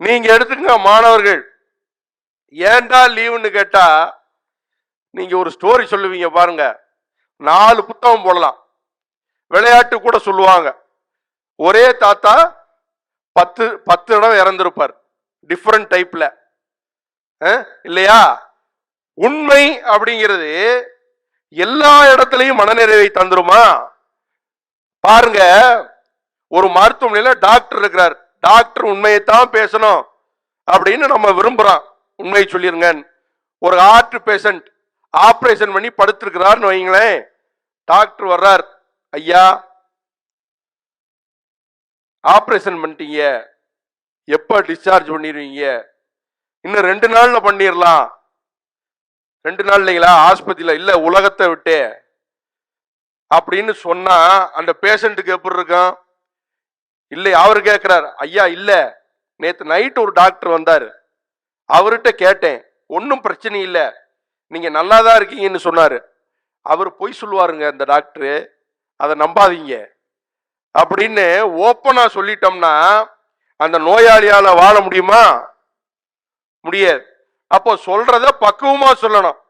நீங்க எடுத்துக்கங்க மாணவர்கள். ஏன்டா லீவுன்னு கேட்டா நீங்க ஒரு ஸ்டோரி சொல்லுவீங்க பாருங்க. நாலு புத்தகம் போடலாம். விளையாட்டு கூட சொல்லுவாங்க. ஒரே தாத்தா பத்து பத்து இடம் இறந்திருப்பார். டிஃப்ரெண்ட் டைப்ல இல்லையா? உண்மை அப்படிங்கிறது எல்லா இடத்துலையும் மனநிறைவை தந்துருமா? பாருங்க ஒரு மருத்துவமனையில டாக்டர் இருக்கிறார். டாக்டர் உண்மையைத்தான் பேசணும் அப்படின்னு நம்ம விரும்புகிறோம் உண்மையை சொல்லிருங்க ஒரு ஹார்ட் பேஷண்ட் ஆப்ரேஷன் பண்ணி படுத்திருக்கிறார்னு வைங்களேன் டாக்டர் வர்றார். ஐயா ஆப்ரேஷன் பண்ணிட்டீங்க. எப்போ டிஸ்சார்ஜ் பண்ணிடுவீங்க? இன்னும் ரெண்டு நாளில் பண்ணிடலாம். ரெண்டு நாள் இல்லைங்களா? ஆஸ்பத்திரியில் இல்லை உலகத்தை விட்டு. அப்படின்னு சொன்னால் அந்த பேஷண்ட்டுக்கு எப்படி இருக்கும்? இல்லை அவர் கேட்கிறார் ஐயா இல்லை. நேற்று நைட் ஒரு டாக்டர் வந்தார். அவர்கிட்ட கேட்டேன் ஒன்றும் பிரச்சனை இல்லை. நீங்கள் நல்லா தான் இருக்கீங்கன்னு சொன்னார். அவர் பொய் சொல்லுவாருங்க அந்த டாக்டரு அதை நம்பாதீங்க. அப்படின்னு ஓப்பனாக சொல்லிட்டோம்னா அந்த நோயாளியால் வாழ முடியுமா? முடியாது. அப்போ சொல்றத பக்குவமாக சொல்லணும்.